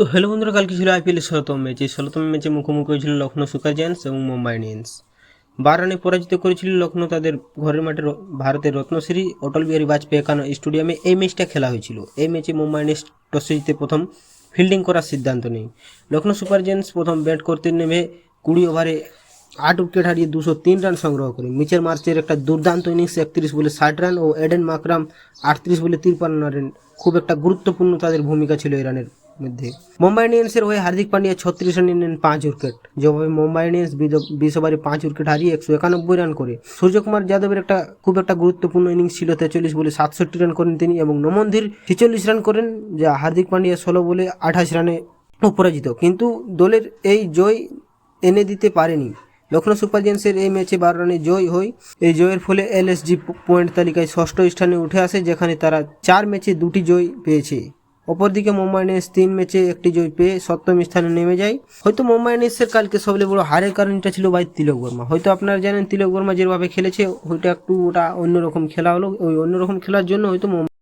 তো হ্যালো বন্ধুরা, কালকে ছিল আইপিএলের ষোলোতম ম্যাচ এই ষোলোতম ম্যাচে মুখোমুখি হয়েছিল লখনৌ সুপার জায়ান্টস এবং মুম্বাই ইন্ডিয়ান্স। বার রানে পরাজিত করেছিল লখনৌ তাদের ঘরের মাঠে ভারতের রত্নশ্রী, অটল বিহারী বাজপেয়ী একানো স্টেডিয়ামে এই ম্যাচটা খেলা হয়েছিল। এই ম্যাচে মুম্বাই ইন্ডিয়ান্স টসে জিতে প্রথম ফিল্ডিং করার সিদ্ধান্ত নেই লখনৌ সুপার জায়ান্টস প্রথম ব্যাট করতে নেমে কুড়ি ওভারে আট উইকেট হারিয়ে দুশো তিন রান সংগ্রহ করে। মিচেল মার্চের একটা দুর্দান্ত ইনিংস একত্রিশ বলে ষাট রান ও এডেন মাকরাম আটত্রিশ বলে তিরপান্ন রান খুব একটা গুরুত্বপূর্ণ তাদের ভূমিকা ছিল এই রানের মধ্যে। মুম্বাই ইন্ডিয়ান্সের হয়ে হার্দিক পান্ডিয়া ছত্রিশ রান নেন পাঁচ উইকেট। যেভাবে মুম্বাই ইন্ডিয়ান্স বিশ ওভারে পাঁচ উইকেট হারিয়ে একশো একানব্বই রান করে। সূর্যকুমার যাদবের একটা খুব একটা গুরুত্বপূর্ণ ইনিংস ছিল তেচল্লিশ বলে সাতষট্টি রান করেন তিনি এবং নমনধীর ছেচল্লিশ রান করেন, যা হার্দিক পান্ডিয়া ষোলো বলে আঠাশ রানে অপরাজিত কিন্তু দলের এই জয় এনে দিতে পারেনি। লখনৌ সুপার জায়ান্টসের এই ম্যাচে বারো রানে জয় হয়, এই জয়ের ফলে এলএসজি পয়েন্ট তালিকায় ষষ্ঠ স্থানে উঠে আসে, যেখানে তারা চার ম্যাচে দুটি জয় পেয়েছে। অপরদিকে মুম্বাই ইন্ডিয়ান্স তিন ম্যাচে একটি জয় পেয়ে সপ্তম স্থানে নেমে যায়। হয়তো মুম্বাই ইন্ডিয়ান্সের কালকে সবচেয়ে বড় হারের কারণটা ছিল ভাই তিলক বর্মা। হয়তো আপনারা জানেন তিলক বর্মা যেভাবে খেলেছে ওইটা একটু ওটা অন্যরকম খেলা হলো। ওই অন্যরকম খেলার জন্য হয়তো